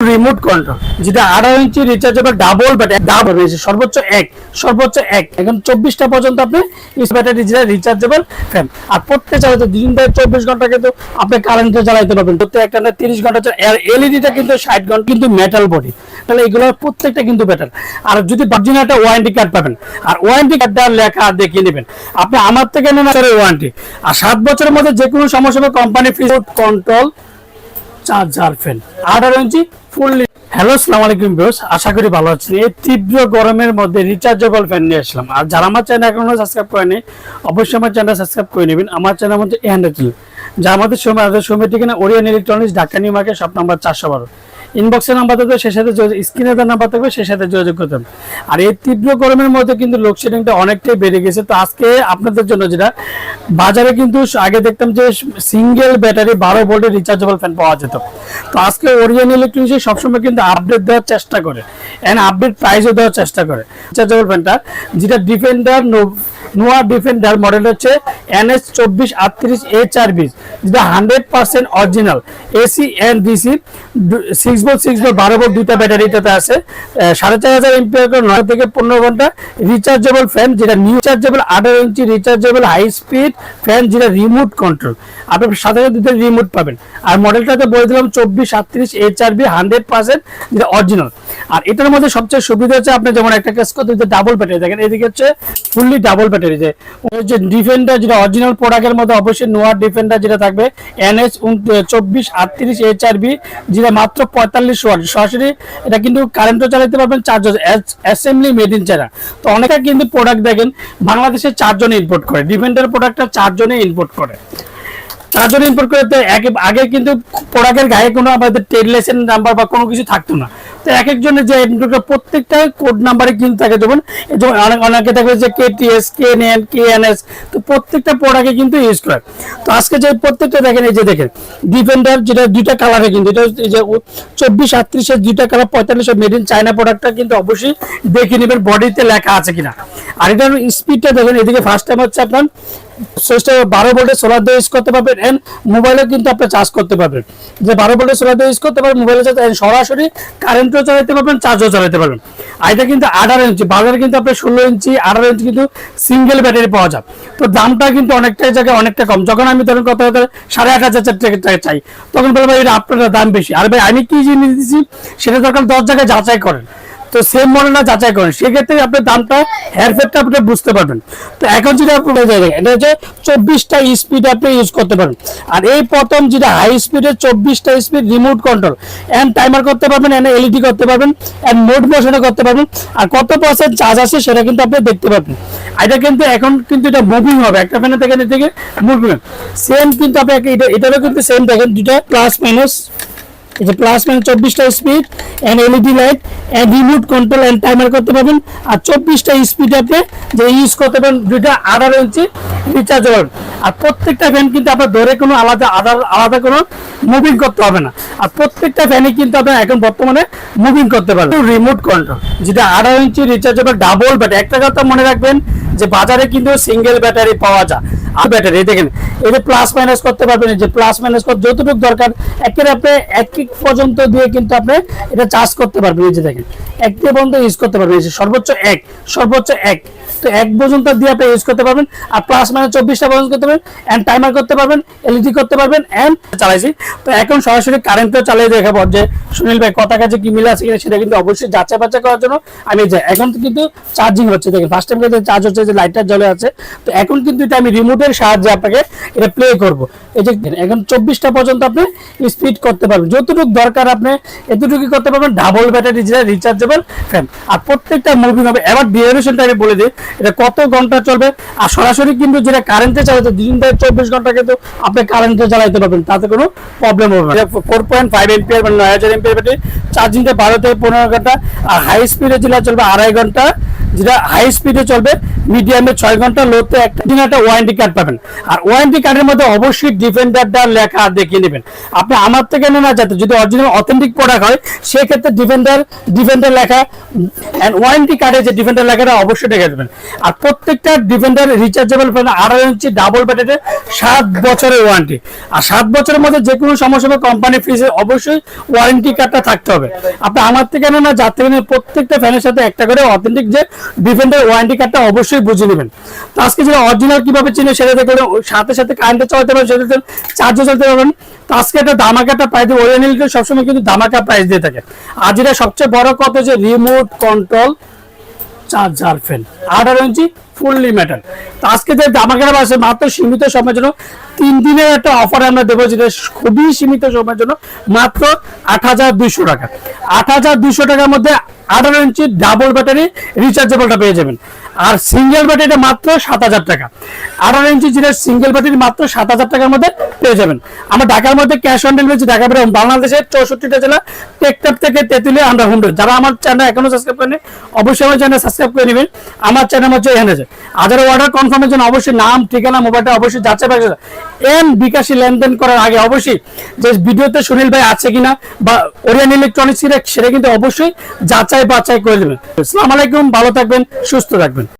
Remote control যেটা আড়াই inch rechargeable double battery double রয়েছে সর্বোচ্চ এক সর্বোচ্চ এক, এখন চব্বিশটা পর্যন্ত আপনি ব্যাটারি যেটা রিচার্জেবল ফ্যান আর প্রত্যেক চালাতে দিন ধরে চব্বিশ ঘণ্টা কিন্তু আপনি কারেন্টে চালাইতে পারবেন। প্রত্যেক একটা না তিরিশ ঘণ্টা এলইডিটা কিন্তু ষাট ঘণ্টা, কিন্তু মেটাল বডি তাহলে এগুলোর প্রত্যেকটা কিন্তু বেটার আর যদি ভাবছেন একটা ওয়ারেন্টি কার্ড পাবেন, আর ওয়ারেন্টি কার্ডটা লেখা দেখিয়ে নেবেন। আপনি আমার থেকে নেন ওয়ারেন্টি আর সাত বছরের মধ্যে যে কোনো সমস্যা হবে company free control charger fan আঠারো ইঞ্চি ফুললি হ্যালো সালাম আলাইকুম বিয়স আশা করি ভালো আছেন। এই তীব্র গরমের মধ্যে রিচার্জেবল ফ্যান নিয়ে আসলাম। আর যারা আমার চ্যানেল এখনও সাবস্ক্রাইব করেনি, অবশ্যই আমার চ্যানেল সাবস্ক্রাইব করে নেবেন। আমার চ্যানেল মধ্যে এ হান্ড্রেড যা আমাদের সময় আমাদের সময় ঠিকানা Orion electronics Dhaka new market shop number চারশো বারো। ইনবক্সের নাম্বার থাকবে সে সাথে স্ক্রিনে তার নাম্বার থাকবে সে সাথে যোগাযোগ করতে হবে। আর এই তীব্র গরমের মধ্যে কিন্তু লোডশেডিংটা অনেকটাই বেড়ে গেছে। তো আজকে আপনাদের জন্য যেটা, বাজারে কিন্তু আগে দেখতাম যে সিঙ্গেল ব্যাটারি বারো ভোল্টের রিচার্জেবল ফ্যান পাওয়া যেত। তো আজকে ওরিয়ান ইলেকট্রনিক্স সবসময় কিন্তু আপডেট দেওয়ার চেষ্টা করে। এন্ড আপডেট প্রাইসও দেওয়ার চেষ্টা করে। রিচার্জেবল ফ্যানটা যেটা ডিফেন্ডার নোয়া ডিফেন্ডার মডেল হচ্ছে এনএস চব্বিশ আটত্রিশ এইচ আর বিশ যেটা hundred percent original, AC and DC six volt six volt বারো ভোল্ট দুইটা ব্যাটারিটাতে আছে সাড়ে চার হাজার এমপিআর নয় থেকে পনেরো ঘণ্টা রিচার্জেবল ফ্যান যেটা নিউ চার্জেবল আঠারো ইঞ্চি রিচার্জেবল হাই স্পিড ফ্যান যেটা রিমোট কন্ট্রোল আপনি সাথে সাথে দুটো রিমোট পাবেন। আর মডেলটাতে বলে দিলাম চব্বিশ আটত্রিশ H R B, hundred percent, যেটা অরিজিনাল। আর এটার মধ্যে সবচেয়ে সুবিধা হচ্ছে, আপনি যেমন একটা কাজ করতে ডাবল ব্যাটারি দেখেন, এদিকে হচ্ছে ফুললি ডাবল যে ওই যে ডিফেন্ডার যেটা অরিজিনাল প্রোডাক্টের মধ্যে অবশ্যই নোয়ার ডিফেন্ডার যেটা থাকবে এনএস চব্বিশ আটত্রিশ এইচ আর বি যেটা মাত্র পঁয়তাল্লিশ ওয়াট। সরাসরি এটা কিন্তু কারেন্টও চালাতে পারবেন চার্জার অ্যাসেম্বলি মেড ইন চারা তো অনেকে কিন্তু প্রোডাক্ট দেখেন, বাংলাদেশে চারজনে ইম্পোর্ট করে ডিফেন্ডার প্রোডাক্টটা চারজনে ইম্পোর্ট করে। চারজন ইম্পোর্ট করে আগে কিন্তু প্রোডাক্টের গায়ে কোনো আমাদের ট্রেড লাইসেন্স নাম্বার বা কোনো কিছু থাকতো না। এক একজনের যে প্রত্যেকটা কোড নাম্বারে কিন্তু থাকে যেমন অনেক অনেকে থাকবে যে KTS K N K N S তো প্রত্যেকটা প্রোডাক্টে কিন্তু ইউজ করে। তো আজকে যে প্রত্যেকটা দেখেন, এই যে দেখেন ডিফেন্ডার যেটা দুইটা কালারে কিন্তু, এটা যে চব্বিশ আটত্রিশের দুইটা কালার পঁয়তাল্লিশ মেড ইন চায়না প্রোডাক্টটা কিন্তু অবশ্যই দেখে নেবেন বডিতে লেখা আছে কিনা। আর এটার স্পিডটা দেখেন, এদিকে ফার্স্ট টাইম হচ্ছে আপনার বারো ভোল্টের সোলার দিয়ে ইউজ করতে পারবেন এন্ড মোবাইলে কিন্তু আপনি চার্জ করতে পারবেন। যে বারো ভোল্টের সোলার দিয়ে ইউজ করতে পারবেন সরাসরি কারেন্টও চালাতে পারবেন চার্জও চালাতে পারবেন। কিন্তু আঠারো ইঞ্চি বাজারে কিন্তু আপনার ষোলো ইঞ্চি আঠারো ইঞ্চি কিন্তু সিঙ্গেল ব্যাটারি পাওয়া যায়। তো দামটা কিন্তু অনেকটাই জায়গায় অনেকটা কম। যখন আমি ধরেন কত সাড়ে আট হাজার টাকা চাই, তখন বলব এটা আপনার দাম বেশি। আর ভাই, আমি কি জিনিস দিচ্ছি সেটা দশ জায়গায় যাচাই করেন। তো সেম মডেলটা যাচাই করেন। সেক্ষেত্রে আপনি দামটা হেয়ারফেটটা আপনি বুঝতে পারবেন। তো এখন যেটা আপনি এটা হচ্ছে চব্বিশটা স্পিড আপনি ইউজ করতে পারেন আর এই প্রথম যেটা হাই স্পিডের চব্বিশটা speed remote control and timer করতে পারবেন এন্ড এলইডি করতে পারবেন এন্ড মোড মোশনে করতে পারবেন। আর কত পার্সেন্ট চার্জ আছে, সেটা কিন্তু আপনি দেখতে পাবেন এটা কিন্তু এখন কিন্তু এটা মুভিং হবে, একটা ফ্যানের থেকে থেকে মুভিং সেম কিন্তু আপনি এটা, এটারও কিন্তু সেম দেখেন দুটা প্লাস মাইনাস যে প্লাস মানে চব্বিশটা speed and LED light and remote control and timer করতে পারবেন। আর চব্বিশটা স্পিড আপনি যে ইউজ করতে পারেন, দুইটা আঠারো ইঞ্চি রিচার্জ আর প্রত্যেকটা ফ্যান কিন্তু আপনার ধরে কোনো আলাদা আলাদা আলাদা কোনো মুভিং করতে হবে না। আর প্রত্যেকটা ফ্যানই কিন্তু আপনার এখন বর্তমানে মুভিং করতে পারবেন। রিমোট কন্ট্রোল যেটা আঠারো ইঞ্চি রিচার্জেবল ডাবল ব্যাটারি একটা কথা মনে রাখবেন যে বাজারে কিন্তু সিঙ্গেল ব্যাটারি পাওয়া যায়। আর ব্যাটারি দেখেন এটা প্লাস মাইনাস করতে পারবেন যে প্লাস মাইনাস করতে যতটুকু দরকার, একের আপনি এক কিক পর্যন্ত দিয়ে কিন্তু আপনি এটা চার্জ করতে পারবেন, এই যে দেখেন, এক থেকে পর্যন্ত ইউজ করতে পারবেন, এই সর্বোচ্চ এক সর্বোচ্চ এক। তো এক পর্যন্ত দিয়ে আপনি ইউজ করতে পারবেন, আর প্লাস মাইনাস চব্বিশটা পর্যন্ত করতে পারবেন অ্যান্ড টাইমার করতে পারবেন এলইডি করতে পারবেন অ্যান্ড চালাইছি। তো এখন সরাসরি কারেন্টও চালিয়ে দেখাবো, যে সুনীল ভাই কথা কাছে কি মিল আছে কিনা সেটা কিন্তু অবশ্যই যাচাই বাচ্চা করার জন্য আমি যাই এখন কিন্তু চার্জিং হচ্ছে, দেখেন ফার্স্ট টাইম কিন্তু চার্জ হচ্ছে যে লাইটটা জ্বলে আছে, তো এখন কিন্তু এটা আমি রিমোটের সাহায্যে আপনাকে এটা প্লে করব। এই যে এখন চব্বিশটা পর্যন্ত আপনি স্পিড করতে পারবেন। যতটুকু দরকার আপনি এতটুকু করতে পারবেন ডাবল ব্যাটারি যেটা রিচার্জেবল ফ্যান আর প্রত্যেকটা মুভিং হবে, এবার ডিউরেশনটা আমি বলে দিই, এটা কত ঘণ্টা চলবে, আর সরাসরি কিন্তু যেটা কারেন্টে চালাতে, দিন ধরে চব্বিশ ঘণ্টা কিন্তু আপনি কারেন্টে চালাতে পারবেন, তাতে কোনো প্রবলেম হবে না। ফোর পয়েন্ট ফাইভ এমপিআর মানে নয় হাজার এমপিআর ব্যাটারি চার্জিংটা বারো থেকে পনেরো ঘণ্টা, আর হাই স্পিডে যেটা চলবে, আড়াই ঘণ্টা যেটা হাই স্পিডে চলবে মিডিয়ামে ছয় ঘণ্টা লোতে একটা দিন একটা ওয়ারেন্টি কার্ড পাবেন। আর ওয়ারেন্টি কার্ডের মধ্যে অবশ্যই ডিফেন্ডারটা লেখা দেখিয়ে নেবেন। আপনি আমার থেকে না যাতে যদি অরিজিনাল অথেন্টিক প্রোডাক্ট হয়, সেক্ষেত্রে ডিফেন্ডার ডিফেন্ডার লেখা অ্যান্ড ওয়ারেন্টি কার্ডে যে ডিফেন্ডার লেখাটা অবশ্যই দেখে দেবেন আর প্রত্যেকটা ডিফেন্ডার রিচার্জেবল ফ্যান আড়াই ইঞ্চি ডাবল ব্যাটারে সাত বছরের ওয়ারেন্টি আর সাত বছরের মধ্যে যে কোনো সমস্যা হবে কোম্পানি ফ্রিজে অবশ্যই ওয়ারেন্টি কার্ডটা থাকতে হবে। আপনি আমার থেকে না থেকে প্রত্যেকটা ফ্যানের সাথে একটা করে অথেন্টিক যে ডিফেন্ডার ওয়ারেন্টি কার্ডটা অবশ্যই বুঝে নেবেন। তো আজকে যেটা অরিজিনাল কীভাবে চিনে সেটা দেখলে সাথে সাথে কারেন্টে চালাতে পারবেন সেটা চার্জও চালাতে পারবেন তো আজকে একটা ধামাকাটা প্রাইস দিয়ে সবসময় কিন্তু ধামাকা প্রাইস দিয়ে থাকে। আর যেটা সবচেয়ে বড় কথা যে রিমোট কন্ট্রোল চার্জার ফ্যান আঠারো ইঞ্চি ফুললি মেটাল তো আজকে যে দামাকের আছে, মাত্র সীমিত সময়ের জন্য, তিন দিনের একটা অফার আমরা দেবো যেটা খুবই সীমিত সময়ের জন্য, মাত্র আট হাজার দুইশো টাকা। আট হাজার দুইশো টাকার মধ্যে আঠারো ইঞ্চি ডাবল ব্যাটারি রিচার্জেবলটা পেয়ে যাবেন। আর সিঙ্গেল ব্যাটারিটা মাত্র সাত হাজার টাকা। আঠারো ইঞ্চি যেটা সিঙ্গেল ব্যাটারি মাত্র সাত হাজার টাকার মধ্যে পেয়ে যাবেন। আমরা ঢাকার মধ্যে ক্যাশ অন ডেলিভারি ঢাকা বেরো বাংলাদেশের চৌষট্টিটা জেলা টেকটাপ থেকে তেতুলিয়া, আমরা হোম যারা আমার চ্যানেল এখনও সাবস্ক্রাইব করেনি অবশ্যই আমার চ্যানেল সাবস্ক্রাইব করে নেবেন। আমার চ্যানেল হচ্ছে এখানে আছে। আদার অর্ডার কনফার্মের জন্য অবশ্যই নাম, ঠিকানা মোবাইলটা অবশ্যই যাচাই বাছাই এন বিকাশি লেনদেন করার আগে অবশ্যই যে ভিডিওতে সুনীল ভাই আছে কিনা বা ওরিয়ান ইলেকট্রনিক্স সেটা কিন্তু অবশ্যই যাচাই বাছাই করে দেবেন আসসালামু আলাইকুম, ভালো থাকবেন, সুস্থ থাকবেন।